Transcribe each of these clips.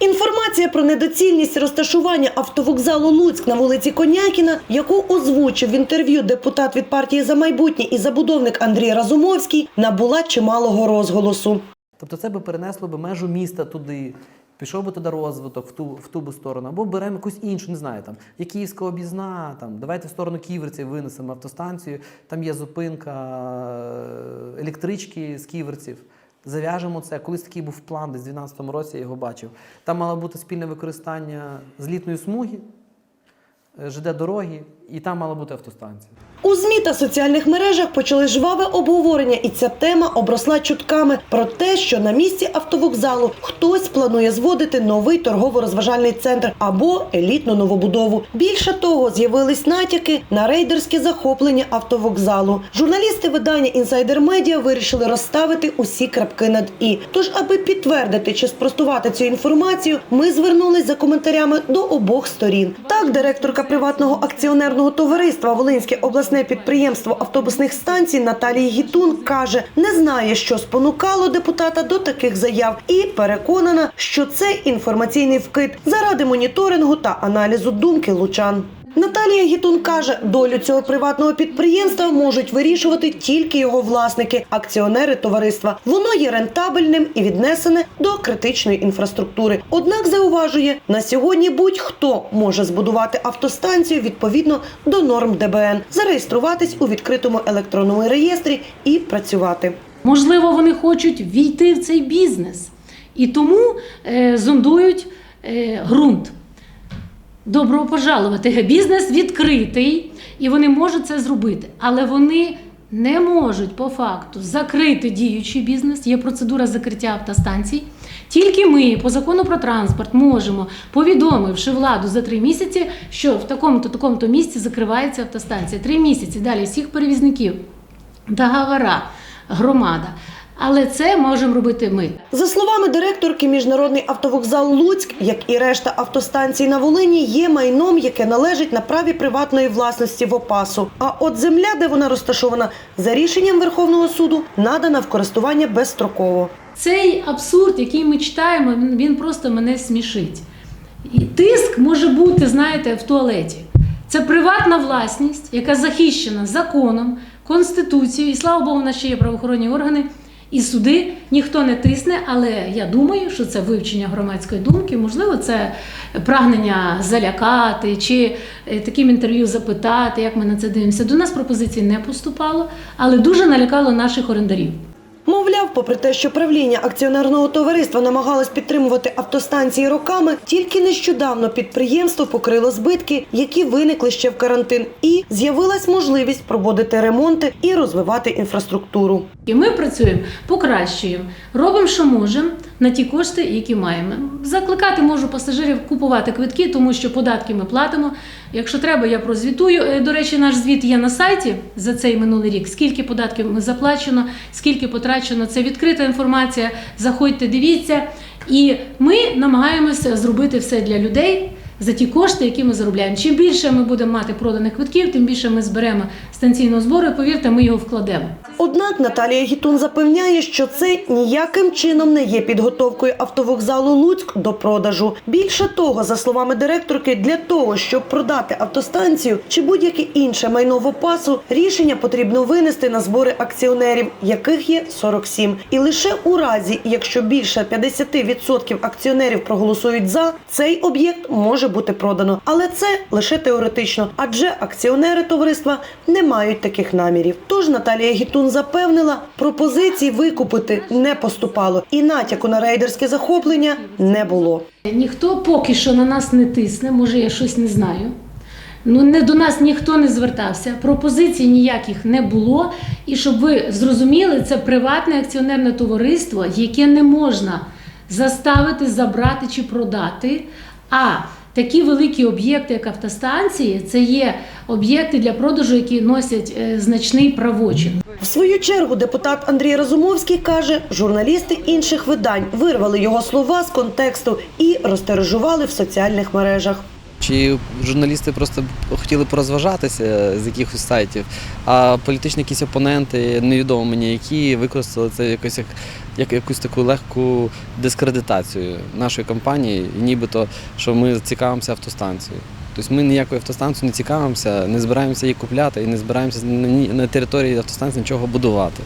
Інформація про недоцільність розташування автовокзалу Луцьк на вулиці Конякіна, яку озвучив в інтерв'ю депутат від партії за майбутнє і забудовник Андрій Разумовський, набула чималого розголосу. Тобто це би перенесло би межу міста туди, пішов би туди розвиток в ту, в ту би сторону, або беремо якусь іншу, не знаю, там є Київська об'їзна, там давайте в сторону Ківерців винесемо автостанцію, там є зупинка е, електрички з Ківерців. Зав'яжемо це. Колись такий був план, десь в 2012 році я його бачив. Там мало бути спільне використання злітної смуги, ЖД дороги, і там мала бути автостанція. У ЗМІ та соціальних мережах почали жваве обговорення, і ця тема обросла чутками про те, що на місці автовокзалу хтось планує зводити новий торгово-розважальний центр або елітну новобудову. Більше того, з'явились натяки на рейдерське захоплення автовокзалу. Журналісти видання Інсайдер Медіа вирішили розставити усі крапки над і. Тож, аби підтвердити чи спростувати цю інформацію, ми звернулись за коментарями до обох сторін. Так, директорка приватного акціонерного товариства Волинське обласне підприємство автобусних станцій Наталії Гітун каже, не знає, що спонукало депутата до таких заяв, і переконана, що це інформаційний вкид заради моніторингу та аналізу думки лучан. Наталія Гітун каже, долю цього приватного підприємства можуть вирішувати тільки його власники, акціонери товариства. Воно є рентабельним і віднесене до критичної інфраструктури. Однак зауважує, на сьогодні будь-хто може збудувати автостанцію відповідно до норм ДБН, зареєструватись у відкритому електронному реєстрі і працювати. Можливо, вони хочуть війти в цей бізнес і тому е, зондують е, ґрунт. Добро пожалувати. Бізнес відкритий, і вони можуть це зробити. Але вони не можуть по факту закрити діючий бізнес. Є процедура закриття автостанцій. Тільки ми по закону про транспорт можемо, повідомивши владу за три місяці, що в такому-то такому-то місці закривається автостанція. Три місяці далі всіх перевізників, договора, громада. Але це можемо робити ми. За словами директорки, міжнародний автовокзал Луцьк, як і решта автостанцій на Волині, є майном, яке належить на праві приватної власності в ОПАСу. А от земля, де вона розташована, за рішенням Верховного суду, надана в користування безстроково. Цей абсурд, який ми читаємо, він, просто мене смішить. І тиск може бути, знаєте, в туалеті. Це приватна власність, яка захищена законом, конституцією, і слава Богу, в нас ще є правоохоронні органи. І сюди ніхто не тисне, але я думаю, що це вивчення громадської думки. Можливо, це прагнення залякати чи е, таким інтерв'ю запитати, як ми на це дивимося. До нас пропозицій не поступало, але дуже налякало наших орендарів. Мовляв, попри те, що правління акціонерного товариства намагалось підтримувати автостанції роками, тільки нещодавно підприємство покрило збитки, які виникли ще в карантин, і з'явилась можливість проводити ремонти і розвивати інфраструктуру. І ми працюємо, покращуємо, робимо, що можемо на ті кошти, які маємо. Закликати можу пасажирів купувати квитки, тому що податки ми платимо. Якщо треба, я прозвітую. Е, До речі, наш звіт є на сайті за цей минулий рік. Скільки податків ми заплачено, скільки потрачено. Це відкрита інформація. Заходьте, дивіться. І ми намагаємося зробити все для людей. За ті кошти, які ми заробляємо. Чим більше ми будемо мати проданих квитків, тим більше ми зберемо станційного збору. І повірте, ми його вкладемо. Однак Наталія Гітун запевняє, що це ніяким чином не є підготовкою автовокзалу Луцьк до продажу. Більше того, за словами директорки, для того, щоб продати автостанцію чи будь-яке інше майно в опасу, рішення потрібно винести на збори акціонерів, яких є 47. І лише у разі, якщо більше 50% акціонерів проголосують за, цей об'єкт може бути продано. Але це лише теоретично, адже акціонери товариства не мають таких намірів. Тож Наталія Гітун запевнила, пропозицій викупити не поступало, і натяку на рейдерське захоплення не було. Ніхто поки що на нас не тисне, може я щось не знаю. Ну, не до нас ніхто не звертався, пропозицій ніяких не було. І щоб ви зрозуміли, це приватне акціонерне товариство, яке не можна заставити, забрати чи продати. А такі великі об'єкти, як автостанції, це є об'єкти для продажу, які носять е, значний правочин. В свою чергу депутат Андрій Разумовський каже, журналісти інших видань вирвали його слова з контексту і розтережували в соціальних мережах. Чи журналісти просто хотіли порозважатися з якихось сайтів, а політичні якісь опоненти, невідомо мені які, використали це якось як, як якусь таку легку дискредитацію нашої компанії, нібито що ми цікавимося автостанцією. Тобто ми ніякою автостанцією не цікавимося, не збираємося її купляти і не збираємося на території автостанції нічого будувати.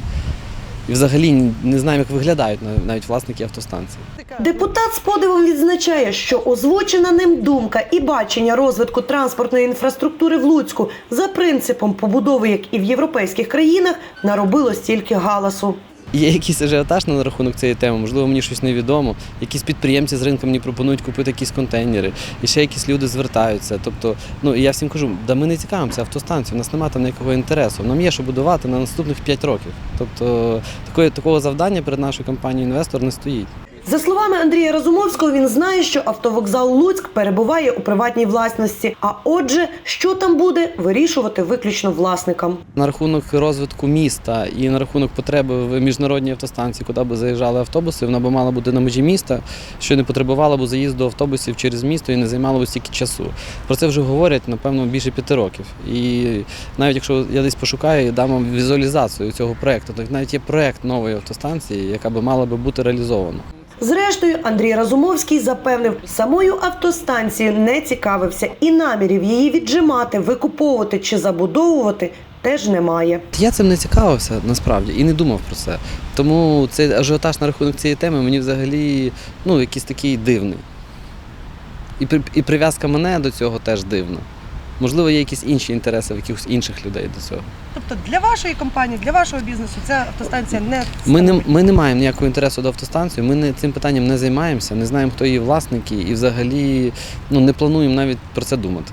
І взагалі не знаємо, як виглядають нав- навіть власники автостанцій. Депутат з подивом відзначає, що озвучена ним думка і бачення розвитку транспортної інфраструктури в Луцьку за принципом побудови, як і в європейських країнах, наробило стільки галасу. Є якийсь ажіотаж на рахунок цієї теми, можливо, мені щось невідомо. Якісь підприємці з ринку мені пропонують купити якісь контейнери, і ще якісь люди звертаються. Тобто, ну і я всім кажу, да ми не цікавимося автостанцією, у нас немає там ніякого інтересу. Нам є що будувати на наступних 5 років. Тобто такої, такого завдання перед нашою компанією інвестор не стоїть. За словами Андрія Разумовського, він знає, що автовокзал Луцьк перебуває у приватній власності. А отже, що там буде, вирішувати виключно власникам. На рахунок розвитку міста і на рахунок потреби в міжнародній автостанції, куди б заїжджали автобуси, вона б мала бути на межі міста, що не потребувала б заїзду автобусів через місто і не займало б стільки часу. Про це вже говорять, напевно, більше п'яти років. І навіть якщо я десь пошукаю дам вам візуалізацію цього проєкту, то навіть є проєкт нової автостанції, яка би мала би бути реалізована. Зрештою, Андрій Разумовський запевнив, самою автостанцією не цікавився і намірів її віджимати, викуповувати чи забудовувати теж немає. Я цим не цікавився насправді і не думав про це. Тому цей ажіотаж на рахунок цієї теми мені взагалі ну, якийсь такий дивний. І, і прив'язка мене до цього теж дивна. Можливо, є якісь інші інтереси в якихось інших людей до цього. Тобто для вашої компанії, для вашого бізнесу ця автостанція не Ми не, ми не маємо ніякого інтересу до автостанції, ми не, цим питанням не займаємося, не знаємо, хто її власники, і взагалі ну, не плануємо навіть про це думати.